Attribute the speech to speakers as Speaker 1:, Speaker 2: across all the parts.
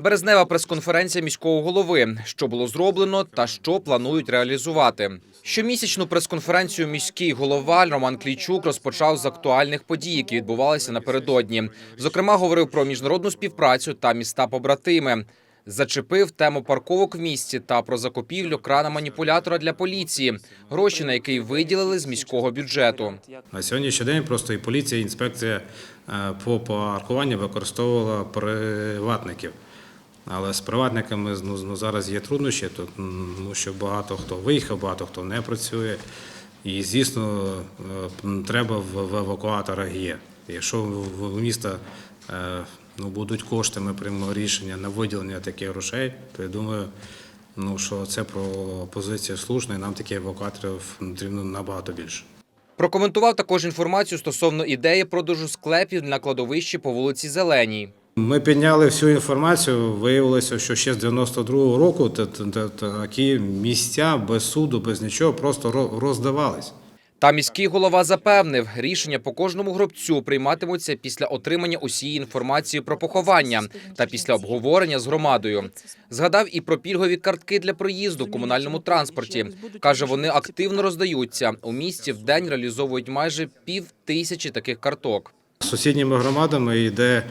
Speaker 1: Березнева прес-конференція міського голови, що було зроблено та що планують реалізувати. Щомісячну прес-конференцію міський голова Роман Клійчук розпочав з актуальних подій, які відбувалися напередодні. Зокрема, говорив про міжнародну співпрацю та міста побратими. Зачепив тему парковок в місті та про закупівлю крана маніпулятора для поліції, гроші на який виділили з міського бюджету.
Speaker 2: На сьогоднішній день просто і поліція, і інспекція е, по паркуванню використовувала приватників. Але з приватниками ну, ну, зараз є труднощі, тому що багато хто виїхав, багато хто не працює. І, звісно, е, треба в, евакуаторах є. Якщо в, в міста е, ну, будуть кошти, ми приймемо рішення на виділення таких грошей, то я думаю, ну, що це пропозиція слушна, і нам таких евакуаторів потрібно набагато більше.
Speaker 1: Прокоментував також інформацію стосовно ідеї продажу склепів на кладовищі по вулиці Зеленій.
Speaker 2: Ми підняли всю інформацію. Виявилося, що ще з 92-го року та- та- та- такі місця без суду, без нічого просто ро- роздавались.
Speaker 1: Та міський голова запевнив, рішення по кожному гробцю прийматимуться після отримання усієї інформації про поховання та після обговорення з громадою. Згадав і про пільгові картки для проїзду в комунальному транспорті. каже, вони активно роздаються у місті. В день реалізовують майже пів тисячі таких карток.
Speaker 2: З сусідніми громадами йде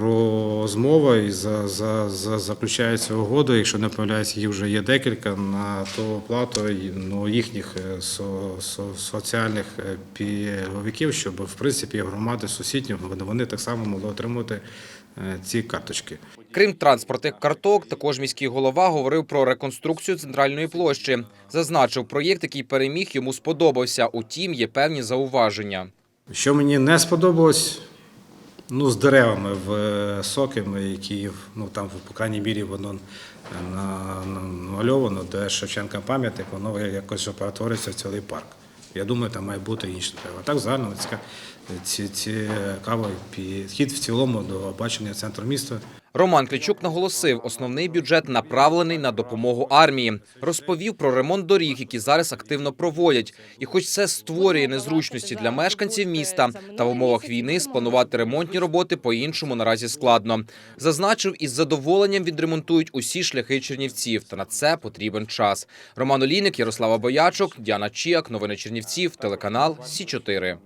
Speaker 2: розмова і за, за, за, заключається угода. Якщо не помиляюсь, їх вже є декілька на ту плату ну, їхніх е, со, со, соціальних е, пільговиків, щоб в принципі громади сусідні вони- так само могли отримати е, ці карточки.
Speaker 1: Крім транспортних карток, також міський голова говорив про реконструкцію центральної площі. Зазначив, проєкт, який переміг, йому сподобався. Утім, є певні зауваження.
Speaker 2: Що мені не сподобалось, ну, з деревами в е, соками, які ну, там, по крайній мірі, воно е, на- на- намальовано, де Шевченка пам'ятник, воно якось перетвориться в цілий парк. Я думаю, там має бути інше дерева. Так загально ці, ці, цікавий підхід в цілому до бачення центру міста.
Speaker 1: Роман Кличук наголосив, основний бюджет направлений на допомогу армії. Розповів про ремонт доріг, які зараз активно проводять. І, хоч це створює незручності для мешканців міста, та в умовах війни спланувати ремонтні роботи по-іншому наразі складно. Зазначив, із задоволенням відремонтують усі шляхи Чернівців, та на це потрібен час. Роман Олійник, Ярослава Боячок, Діана Чіак, новини Чернівців, телеканал Сі 4